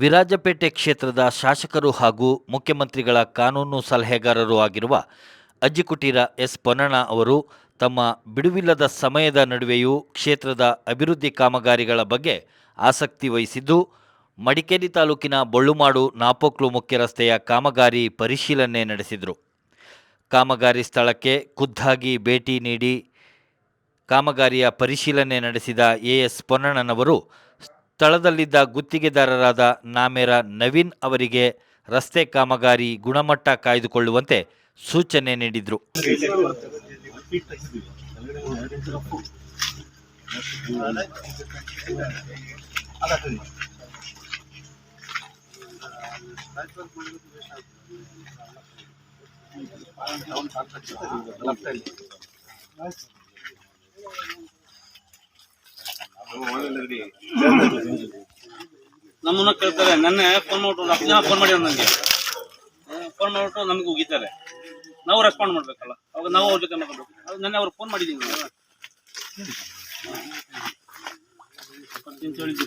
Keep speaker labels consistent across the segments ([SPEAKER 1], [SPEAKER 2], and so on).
[SPEAKER 1] ವಿರಾಜಪೇಟೆ ಕ್ಷೇತ್ರದ ಶಾಸಕರು ಹಾಗೂ ಮುಖ್ಯಮಂತ್ರಿಗಳ ಕಾನೂನು ಸಲಹೆಗಾರರೂ ಆಗಿರುವ ಅಜ್ಜಿಕುಟೀರ ಎಸ್ ಪೊನ್ನಣ್ಣ ಅವರು ತಮ್ಮ ಬಿಡುವಿಲ್ಲದ ಸಮಯದ ನಡುವೆಯೂ ಕ್ಷೇತ್ರದ ಅಭಿವೃದ್ಧಿ ಕಾಮಗಾರಿಗಳ ಬಗ್ಗೆ ಆಸಕ್ತಿ ವಹಿಸಿದ್ದು, ಮಡಿಕೇರಿ ತಾಲೂಕಿನ ಬೊಳ್ಳುಮಾಡು ನಾಪೋಕ್ಲು ಮುಖ್ಯ ರಸ್ತೆಯ ಕಾಮಗಾರಿ ಪರಿಶೀಲನೆ ನಡೆಸಿದರು. ಕಾಮಗಾರಿ ಸ್ಥಳಕ್ಕೆ ಖುದ್ದಾಗಿ ಭೇಟಿ ನೀಡಿ ಕಾಮಗಾರಿಯ ಪರಿಶೀಲನೆ ನಡೆಸಿದ ಎಎಸ್ ಪೊನ್ನಣ್ಣನವರು ಸ್ಥಳದಲ್ಲಿದ್ದ ಗುತ್ತಿಗೆದಾರರಾದ ನಾಮೇರ ನವೀನ್ ಅವರಿಗೆ ರಸ್ತೆ ಕಾಮಗಾರಿ ಗುಣಮಟ್ಟ ಕಾಯ್ದುಕೊಳ್ಳುವಂತೆ ಸೂಚನೆ ನೀಡಿದರು.
[SPEAKER 2] ನಮ್ಮನ್ನ ಕೇಳ್ತಾರೆ ನನ್ನೆ ಫೋನ್ ಮಾಡ್ಬಿಟ್ಟು ಒಂದು ಹತ್ತು ಜನ ಫೋನ್ ಮಾಡಿ ನನಗೆ ಫೋನ್ ಮಾಡ್ಬಿಟ್ಟು ನಮ್ಗೆ ಉಗಿತಾರೆ. ನಾವು ರೆಸ್ಪಾಂಡ್ ಮಾಡ್ಬೇಕಲ್ಲ. ಅವಾಗ ನಾವು ಅವ್ರ ಜೊತೆ ಮಾತಾಡ್ಬೇಕು. ಅದು ನೆನ್ನೆ ಅವ್ರು ಫೋನ್ ಮಾಡಿದ್ದೀನಿ ನಾವು ಅಂತ ಹೇಳಿದ್ರು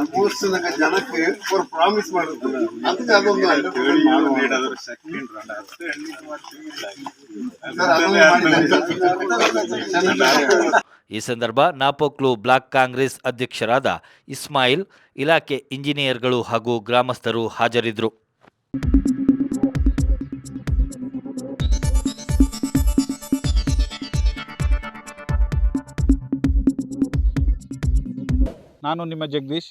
[SPEAKER 3] ಆಲ್ಮೋಸ್ಟ್ ನಂಗೆ ಜನಕ್ಕೆ ಅವ್ರು ಪ್ರಾಮಿಸ್ ಮಾಡಿರ್ತಾರೆ ಅದಕ್ಕೆ ಅದೊಂದು
[SPEAKER 1] ಈ ಸಂದರ್ಭ ನಾಪೋಕ್ಲು ಬ್ಲಾಕ್ ಕಾಂಗ್ರೆಸ್ ಅಧ್ಯಕ್ಷರಾದ ಇಸ್ಮಾಯಿಲ್ ಇಲಾಖೆ ಇಂಜಿನಿಯರ್ಗಳು ಹಾಗೂ ಗ್ರಾಮಸ್ಥರು ಹಾಜರಿದ್ದರು.
[SPEAKER 4] ನಾನು ನಿಮ್ಮ ಜಗದೀಶ್.